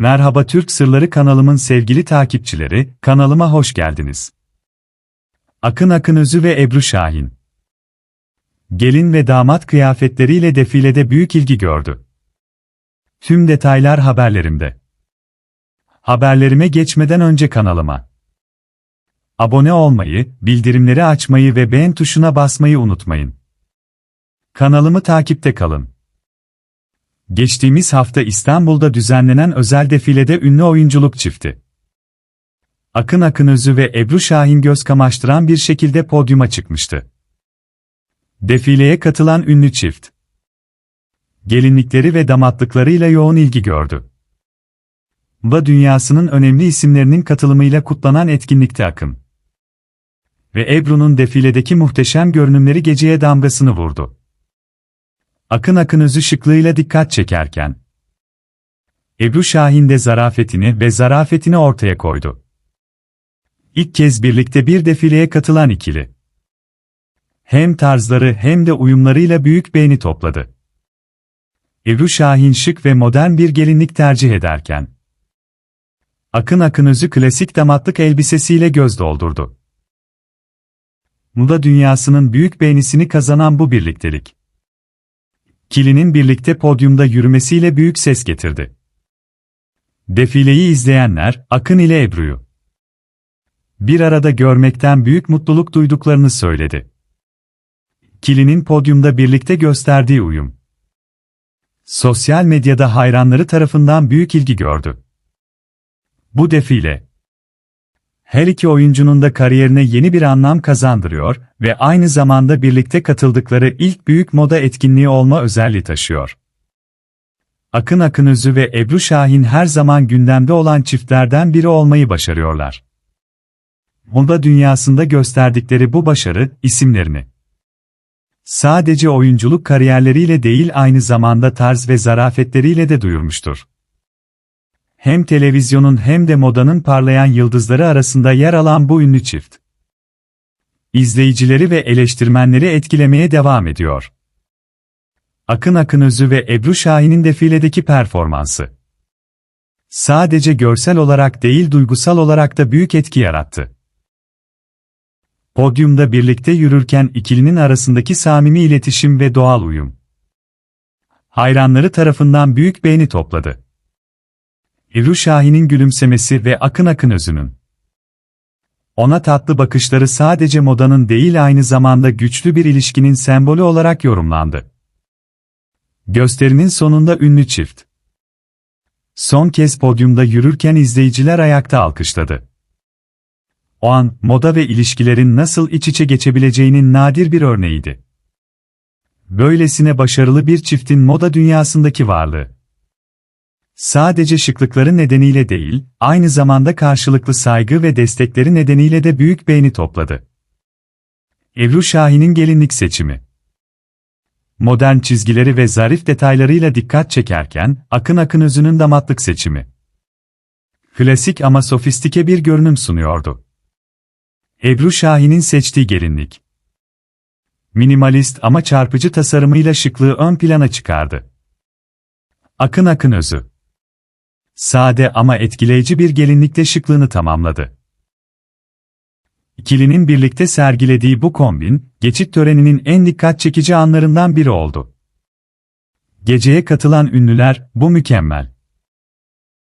Merhaba Türk Sırları kanalımın sevgili takipçileri, kanalıma hoş geldiniz. Akın Akın Özü ve Ebru Şahin. Gelin ve damat kıyafetleriyle defilede büyük ilgi gördü. Tüm detaylar haberlerimde. Haberlerime geçmeden önce kanalıma abone olmayı, bildirimleri açmayı ve beğen tuşuna basmayı unutmayın. Kanalımı takipte kalın. Geçtiğimiz hafta İstanbul'da düzenlenen özel defilede ünlü oyunculuk çifti. Akın Akınözü ve Ebru Şahin göz kamaştıran bir şekilde podyuma çıkmıştı. Defileye katılan ünlü çift, gelinlikleri ve damatlıklarıyla yoğun ilgi gördü. Ba dünyasının önemli isimlerinin katılımıyla kutlanan etkinlikte Akın ve Ebru'nun defiledeki muhteşem görünümleri geceye damgasını vurdu. Akın Akın özü şıklığıyla dikkat çekerken, Ebru Şahin de zarafetini ve zarafetini ortaya koydu. İlk kez birlikte bir defileye katılan ikili. Hem tarzları hem de uyumlarıyla büyük beğeni topladı. Ebru Şahin şık ve modern bir gelinlik tercih ederken, Akın Akın özü klasik damatlık elbisesiyle göz doldurdu. Muda dünyasının büyük beğenisini kazanan bu birliktelik. Kili'nin birlikte podyumda yürümesiyle büyük ses getirdi. Defileyi izleyenler, Akın ile Ebru'yu bir arada görmekten büyük mutluluk duyduklarını söyledi. Kili'nin podyumda birlikte gösterdiği uyum. Sosyal medyada hayranları tarafından büyük ilgi gördü. Bu defile, her iki oyuncunun da kariyerine yeni bir anlam kazandırıyor ve aynı zamanda birlikte katıldıkları ilk büyük moda etkinliği olma özelliği taşıyor. Akın Akınözü ve Ebru Şahin her zaman gündemde olan çiftlerden biri olmayı başarıyorlar. Moda dünyasında gösterdikleri bu başarı, isimlerini sadece oyunculuk kariyerleriyle değil aynı zamanda tarz ve zarafetleriyle de duyurmuştur hem televizyonun hem de modanın parlayan yıldızları arasında yer alan bu ünlü çift. İzleyicileri ve eleştirmenleri etkilemeye devam ediyor. Akın Akınözü ve Ebru Şahin'in defiledeki performansı. Sadece görsel olarak değil duygusal olarak da büyük etki yarattı. Podyumda birlikte yürürken ikilinin arasındaki samimi iletişim ve doğal uyum. Hayranları tarafından büyük beğeni topladı. Ebru Şahin'in gülümsemesi ve akın akın özünün. Ona tatlı bakışları sadece modanın değil aynı zamanda güçlü bir ilişkinin sembolü olarak yorumlandı. Gösterinin sonunda ünlü çift. Son kez podyumda yürürken izleyiciler ayakta alkışladı. O an, moda ve ilişkilerin nasıl iç içe geçebileceğinin nadir bir örneğiydi. Böylesine başarılı bir çiftin moda dünyasındaki varlığı sadece şıklıkları nedeniyle değil, aynı zamanda karşılıklı saygı ve destekleri nedeniyle de büyük beğeni topladı. Ebru Şahin'in gelinlik seçimi Modern çizgileri ve zarif detaylarıyla dikkat çekerken, Akın Akın Özü'nün damatlık seçimi. Klasik ama sofistike bir görünüm sunuyordu. Ebru Şahin'in seçtiği gelinlik. Minimalist ama çarpıcı tasarımıyla şıklığı ön plana çıkardı. Akın Akın Özü Sade ama etkileyici bir gelinlikle şıklığını tamamladı. İkilinin birlikte sergilediği bu kombin, geçit töreninin en dikkat çekici anlarından biri oldu. Geceye katılan ünlüler, bu mükemmel.